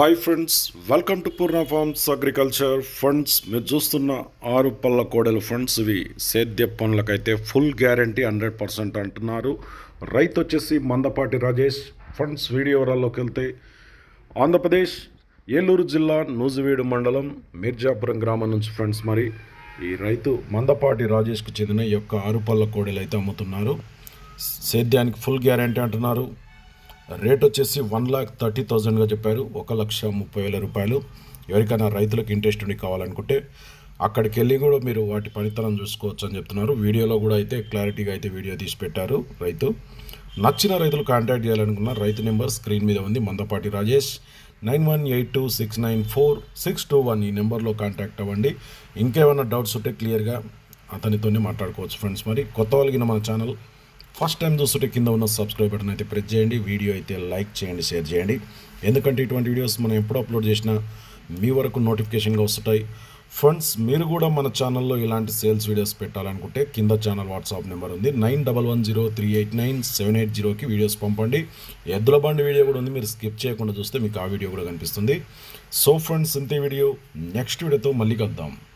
Hi friends welcome to Purna farms agriculture funds మీరు చూస్తున్న ఆరు పళ్ళ కోడలు ఫండ్స్ ఇవి సేద్య పనులకైతే ఫుల్ గ్యారంటీ హండ్రెడ్ పర్సెంట్ అంటున్నారు. రైతు వచ్చేసి మందపాటి రాజేష్. ఫండ్స్ వీడియోరాల్లోకి వెళ్తే ఆంధ్రప్రదేశ్ ఏలూరు జిల్లా నూజివీడు మండలం మిర్జాపురం గ్రామం నుంచి ఫ్రెండ్స్ మరి ఈ రైతు మందపాటి రాజేష్కు చెందిన ఈ యొక్క ఆరు పళ్ళ కోడెలు అయితే అమ్ముతున్నారు. సేద్యానికి ఫుల్ గ్యారంటీ అంటున్నారు. రేట్ వచ్చేసి వన్ ల్యాక్ థర్టీ థౌజండ్గా చెప్పారు. ఒక లక్ష ముప్పై వేల రూపాయలు. ఎవరికైనా రైతులకు ఇంట్రెస్ట్ ఉండి కావాలనుకుంటే అక్కడికి వెళ్ళి కూడా మీరు వాటి పనితనం చూసుకోవచ్చు అని చెప్తున్నారు. వీడియోలో కూడా అయితే క్లారిటీగా అయితే వీడియో తీసి పెట్టారు రైతు. నచ్చిన రైతులు కాంటాక్ట్ చేయాలనుకున్న రైతు నెంబర్ స్క్రీన్ మీద ఉంది. Mandapati Rajesh. Nine one eight two six nine four six two one ఈ నెంబర్లో కాంటాక్ట్ అవ్వండి. ఇంకేమైనా డౌట్స్ ఉంటే క్లియర్గా అతనితోనే మాట్లాడుకోవచ్చు ఫ్రెండ్స్ మరి. కొత్త వాళ్ళకి మన ఛానల్ ఫస్ట్ టైం చూస్తుంటే కింద ఉన్న సబ్స్క్రైబ్ బటన్ అయితే ప్రెస్ చేయండి. వీడియో అయితే లైక్ చేయండి షేర్ చేయండి. ఎందుకంటే ఇటువంటి వీడియోస్ మనం ఎప్పుడు అప్లోడ్ చేసినా మీ వరకు నోటిఫికేషన్గా వస్తుంటాయి. ఫ్రెండ్స్ మీరు కూడా మన ఛానల్లో ఇలాంటి సేల్స్ వీడియోస్ పెట్టాలనుకుంటే కింద ఛానల్ వాట్సాప్ నెంబర్ ఉంది. Nine double one zero three eight nine seven eight జీరోకి వీడియోస్ పంపండి. ఎద్దుల బండి వీడియో కూడా ఉంది. మీరు స్కిప్ చేయకుండా చూస్తే మీకు ఆ వీడియో కూడా కనిపిస్తుంది. సో ఫ్రెండ్స్ ఇంతే వీడియో నెక్స్ట్ వీడియోతో మళ్ళీ కలుద్దాం.